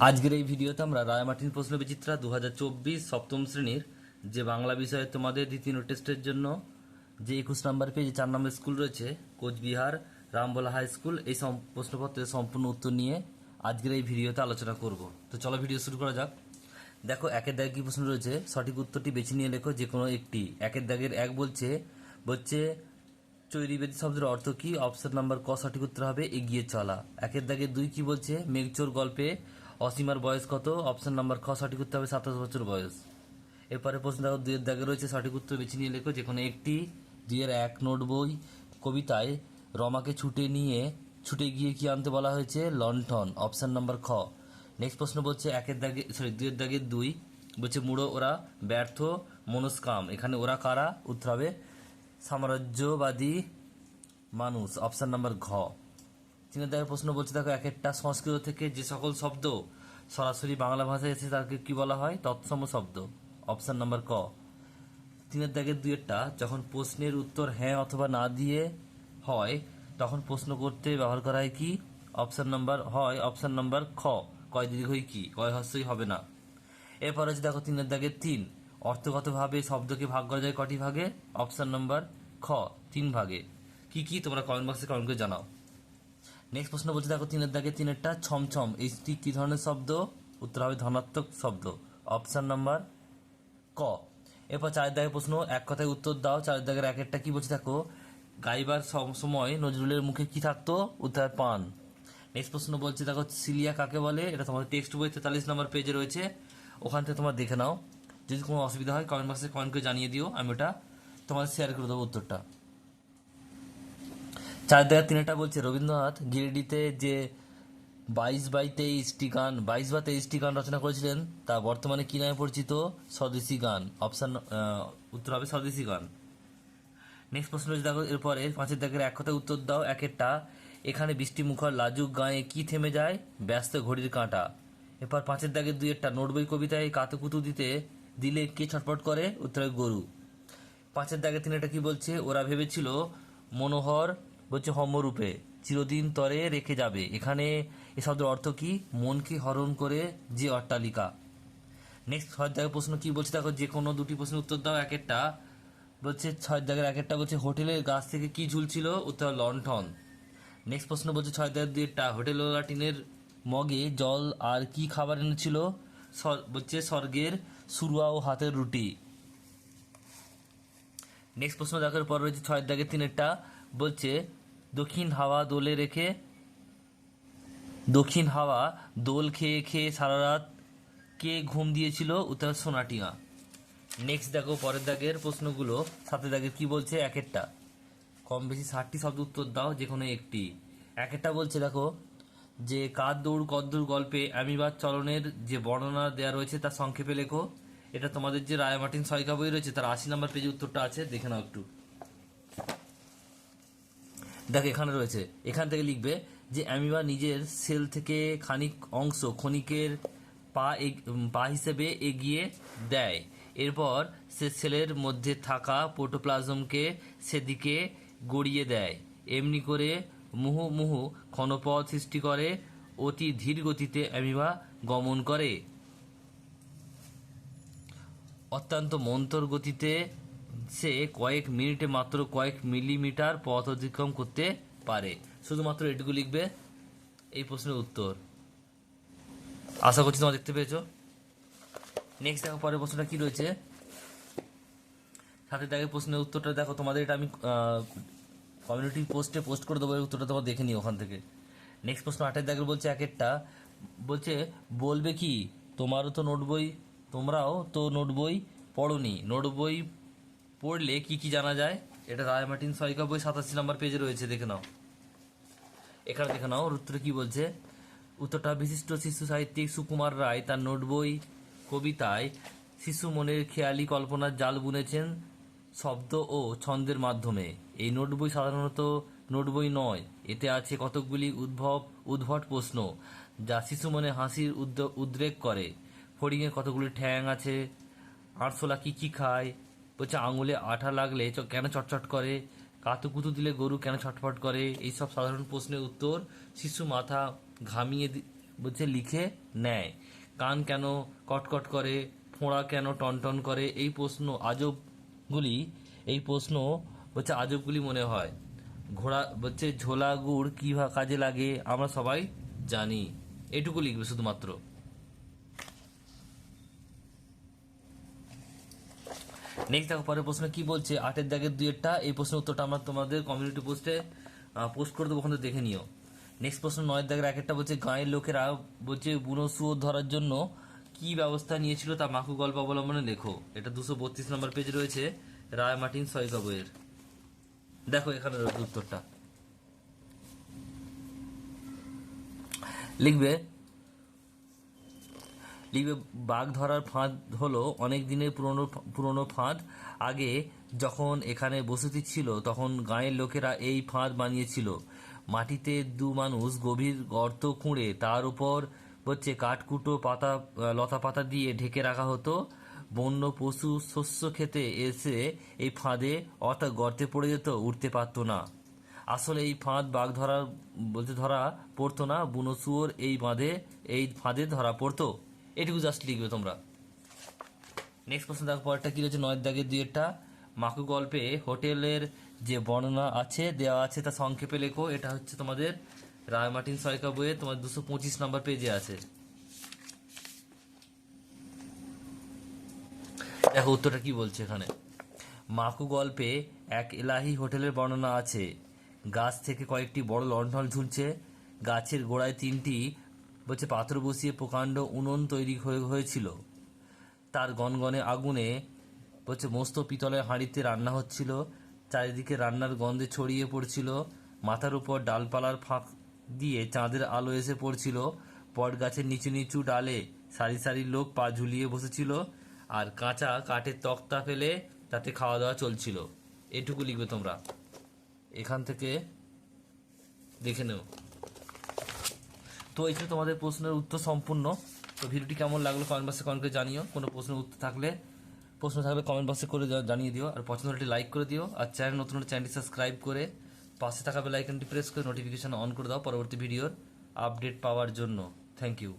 আজকের এই ভিডিওতে আমরা রায়মার্টিন প্রশ্ন বিচিত্রা দু হাজার চব্বিশ সপ্তম শ্রেণির যে বাংলা বিষয়ে তোমাদের দ্বিতীয় টেস্টের জন্য যে একুশ নাম্বার পেজে চার নম্বর স্কুল রয়েছে, কোচবিহার রামবোলা হাই স্কুল এই প্রশ্নপত্রের সম্পূর্ণ উত্তর নিয়ে আজকের এই ভিডিওতে আলোচনা করব। তো চলো ভিডিও শুরু করা যাক। দেখো, একের দাগে কি প্রশ্ন রয়েছে? সঠিক উত্তরটি বেছে নিয়ে লেখো যে কোনো একটি। একের দাগের এক বলছে বলছে, চৈরিবেদী শব্দের অর্থ কি? অপশন নাম্বার ক সঠিক উত্তর হবে, এগিয়ে চলা। একের দাগে দুই কি বলছে? মেঘচোর গল্পে অসীমার বয়স কত? অপশন নাম্বার খ, সঠিক উত্তর হবে সাতাশ বছর বয়স। এরপরে প্রশ্ন দেখো দুইয়ের দাগে রয়েছে, সঠিক উত্তর বেছে নিয়ে লেখো। যে কোনো একটি দুইয়ের এক নোট বই কবিতায় রমাকে ছুটে নিয়ে, ছুটে গিয়ে কি আনতে বলা হয়েছে? লন্ঠন অপশন নাম্বার খ। নেক্সট প্রশ্ন বলছে, একের দাগে সরি দুইয়ের দাগে দুই। বলছে, মুড়ো, ওরা ব্যর্থ, মনস্কাম। এখানে ওরা কারা? উত্তর হবে, সাম্রাজ্যবাদী মানুষ। অপশান নাম্বার ঘ। তিনের দাগের প্রশ্ন বলছে, দেখো, এক একটা সংস্কৃত থেকে যে সকল শব্দ সরাসরি বাংলা ভাষায় এসে তাকে কি বলা হয়? তৎসম শব্দ, অপশন নাম্বার ক। তিনের দাগের দুইয়েরটা যখন প্রশ্নের উত্তর হ্যাঁ অথবা না দিয়ে হয়, তখন প্রশ্ন করতে ব্যবহার করা হয় কি? অপশন নাম্বার হয়, অপশন নাম্বার খ। কয় দীর্ঘই কি? কয় হস্যই হবে না। এরপর হচ্ছে দেখো, তিনের দাগের তিন। অর্থগতভাবে শব্দকে ভাগ করা যায় কটি ভাগে? অপশন নাম্বার খ, তিন ভাগে। কি কি? তোমরা কমেন্ট বক্সে কমেন্ট করে জানাও। নেক্সট প্রশ্ন বলছে, দেখো, তিনের দাগে তিনেরটা ছমছম। এইটি কি ধরনের শব্দ? উত্তর হবে ধনাত্মক শব্দ। অপশান নাম্বার ক। এরপর চারের দাগের প্রশ্ন, এক কথায় উত্তর দাও। চারের দাগের এক একটা কি বলছে, দেখো? গাইবার সম- সময় নজরুলের মুখে কি থাকতো? উত্তর পান। নেক্সট প্রশ্ন বলছে, দেখো, সিলিয়া কাকে বলে? এটা তোমাদের টেক্সট বই তেতাল্লিশ নম্বর পেজে রয়েছে। ওখান থেকে তোমরা দেখে নাও। যদি কোনো অসুবিধা হয় কমেন্ট বক্সে কমেন্ট করে জানিয়ে দিও। আমি ওটা তোমাদের শেয়ার করে দেবো উত্তরটা। চার দেওয়ার তিনটা বলছে, রবীন্দ্রনাথ গিরিডিতে যে বাইশ বাই তেইশটি গান, বাইশ বা তেইশটি গান রচনা করেছিলেন, তা বর্তমানে কি নামে পরিচিত? স্বদেশী গান। অপশান উত্তর হবে স্বদেশী গান। নেক্সট প্রশ্ন হচ্ছে দেখো, এরপরে পাঁচের দাগের এক কথায় উত্তর দাও, একেরটা। এখানে বৃষ্টি মুখর লাজুক গায়ে কি থেমে যায়? ব্যস্ত ঘড়ির কাঁটা। এরপর পাঁচের দাগের দুই একটা নোটবই কবিতায় কাতুকুতু দিতে দিলে কে ছটফট করে? উত্তরে গরু। পাঁচের দাগে তিনটা কি বলছে? ওরা ভেবেছিল, মনোহর বলছে হম্বরূপে চিরদিন তরে রেখে যাবে। এখানে এ শব্দের অর্থ কি? মনকে হরণ করে যে অট্টালিকা। নেক্সট ছয় দাগের প্রশ্ন কি বলছে? দেখো, যে কোনো দুটি প্রশ্নের উত্তর দাও, এক একটা। বলছে, ছয় দাগের এক একটা বলছে, হোটেলের গাছ থেকে কি ঝুলছিল? উত্তর, লণ্ঠন। নেক্সট প্রশ্ন বলছে, ছয় দাগের দুইটা হোটেল টিনের মগে জল আর কি খাবার এনেছিল? বলছে, স্বর্গের সুরুয়া ও হাতের রুটি। নেক্সট প্রশ্ন দেখার পর রয়েছে, ছয় দাগের তিনেরটা, বলছে দক্ষিণ হাওয়া দোলে রেখে, দক্ষিণ হাওয়া দোল খেয়ে খেয়ে সারা রাত কে ঘুম দিয়েছিল উত্তর সোনাটিয়া। নেক্সট দেখো পরের দাগের প্রশ্নগুলো। সাথে দাগের কি বলছে? এক একটা কম বেশি ষাটটি শব্দ উত্তর দাও, যে কোনো একটি। এক একটা বলছে, দেখো, যে কার দৌড় কদ্দূর গল্পে অ্যামিবার চলনের যে বর্ণনা দেওয়া রয়েছে তার সংক্ষেপে লেখো। এটা তোমাদের যে রায় মার্টিন সয়কা বই রয়েছে, তার আশি নম্বর পেজে উত্তরটা আছে, দেখে নাও একটু। দেখ, এখানে রয়েছে। এখান থেকে লিখবে যে, অ্যামিবা নিজের সেল থেকে খানিক অংশ ক্ষণিকের পা পা হিসেবে এগিয়ে দেয়। এরপর সে সেলের মধ্যে থাকা পোটোপ্লাজমকে সেদিকে গড়িয়ে দেয়। এমনি করে মুহু মুহু ক্ষণপথ সৃষ্টি করে, অতি ধীর গতিতে অ্যামিবা গমন করে। অত্যন্ত মন্তর গতিতে সে কয়েক মিনিটে মাত্র কয়েক মিলিমিটার পথ অতিক্রম করতে পারে। শুধুমাত্র এটুকু লিখবে এই প্রশ্নের উত্তর। আশা করছি তোমরা দেখতে পেয়েছ। নেক্সট দেখো, পরের প্রশ্নটা কি রয়েছে? সাথে দেখে প্রশ্নের উত্তরটা দেখো, তোমাদের এটা আমি কমিউনিটি পোস্টে পোস্ট করে দেবো উত্তরটা তোমার দেখে নিও ওখান থেকে। নেক্সট প্রশ্ন আটের দাগের বলছে এক একটা। বলছে, বলবে কি, তোমারও তো নোট বই তোমরাও তো নোট বই পড়োনি। নোট বই পড়লে কি কি জানা যায়? এটা রায় মার্টিন সয়কা বই সাতাশি নম্বর পেজে রয়েছে, দেখে নাও। এখানে দেখে নাও উত্তরে কি বলছে? উত্তরটা, বিশিষ্ট শিশু সাহিত্যিক সুকুমার রায় তার নোট বই, কবিতায় শিশু মনের খেয়ালি কল্পনার জাল বুনেছেন শব্দ ও ছন্দের মাধ্যমে। এই নোট বই সাধারণত নোট বই নয়, এতে আছে কতকগুলি উদ্ভব, উদ্ভট প্রশ্ন যা শিশু মনে হাসির উদ্রেক করে। ফড়িংয়ের কতগুলি ঠ্যাং আছে, আরশোলা কি কি খায় বলছে, আঙুলে আঠা লাগলে কেন চটচট করে? কাতুকুতু দিলে গরু কেন ছটফট করে? এইসব সাধারণ প্রশ্নের উত্তর শিশু মাথা ঘামিয়ে বলছে, লিখে নেয়। কান কেন কটকট করে? ফোঁড়া কেন টনটন করে? এই প্রশ্ন আজবগুলি, এই প্রশ্ন হচ্ছে আজবগুলি মনে হয়। ঘোড়া, বলছে, ঝোলা গুড় কি কাজে লাগে? আমরা সবাই জানি। এটুকু লিখবে শুধুমাত্র। নেক্সট দেখো, পরের প্রশ্ন কি বলছে? আটের দাগের দুইয়েরটা, এই প্রশ্নের উত্তরটা আমরা তোমাদের কমিউনিটি পোস্টে পোস্ট করে দেবো, ওখানে দেখে নিও। নেক্সট প্রশ্ন, নয়ের দাগের এক একটা বলছে, গাঁয়ের লোকেরা বলছে, বুনো শুয়োর ধরার জন্য কি ব্যবস্থা নিয়েছিল তা মাকু গল্প অবলম্বনে লেখো। এটা দুশো বত্রিশ নম্বর পেজ রয়েছে, রায় মার্টিন সয়কা বইয়ের দেখো, এখানে উত্তরটা। লিখবে লিখবে বাঘ ধরার ফাঁদ হলো অনেক দিনের পুরনো পুরনো ফাঁদ। আগে যখন এখানে বসতি ছিল, তখন গাঁয়ের লোকেরা এই ফাঁদ বানিয়েছিল। মাটিতে দু মানুষ গভীর গর্ত খুঁড়ে তার উপর হচ্ছে কাঠকুটো পাতা লতা পাতা দিয়ে ঢেকে রাখা হতো। বন্য পশু শস্য খেতে এসে এই ফাঁদে অর্থাৎ গর্তে পড়ে যেত উঠতে পারতো না। আসলে এই ফাঁদ বাঘ ধরার, বলতে ধরা পড়তো না, বুনো শুয়োর এই বাঁধে, এই ফাঁদে ধরা পড়তো। এটুকু জাস্ট লিখবে তোমরা। নেক্সট প্রশ্ন দেখো, পরেরটা কি রয়েছে? নয়ের দাগের দুইয়েরটা। মাকু গল্পে হোটেলের যে বর্ণনা আছে দেওয়া আছে, তা সংক্ষেপে লেখো। এটা হচ্ছে তোমাদের রায় মার্টিন সয়কা বইয়ে তোমার দুশো পঁচিশ নম্বর পেজে আছে। দেখো, উত্তরটা কি বলছে এখানে? মাকু গল্পে এক এলাহি হোটেলের বর্ণনা আছে। গাছ থেকে কয়েকটি বড় লণ্ঠন ঝুলছে। গাছের গোড়ায় তিনটি বলছে, পাথর বসিয়ে প্রকাণ্ড উনুন তৈরি হয়ে হয়েছিল। তার গনগনে আগুনে, বলছে, মস্ত পিতলের হাঁড়িতে রান্না হচ্ছিল। চারিদিকে রান্নার গন্ধে ছড়িয়ে পড়ছিল। মাথার উপর ডালপালার ফাঁক দিয়ে চাঁদের আলো এসে পড়ছিল। বট গাছের নিচু নিচু ডালে সারি সারি লোক পা ঝুলিয়ে বসেছিল আর কাঁচা কাঠের তক্তা ফেলে তাতে খাওয়া দাওয়া চলছিল। এটুকু লিখবে তোমরা। এখান থেকে দেখে নেও। তো এই ছিল তোমাদের প্রশ্নের উত্তর সম্পূর্ণ। তো ভিডিওটি কেমন লাগল কমেন্ট বক্সে কমেন্ট করে জানিও। কোনো প্রশ্নের উত্তর থাকলে প্রশ্ন থাকলে কমেন্ট বক্সে করে জানিয়ে দিও। আর পছন্দ হলে লাইক করে দিও। আর চ্যানেল নতুন নতুন চ্যানেলটি সাবস্ক্রাইব করে পাশে থাকা বেল আইকনটি প্রেস করে নোটিফিকেশন অন করে দাও পরবর্তী ভিডিওর আপডেট পাওয়ার জন্য। Thank you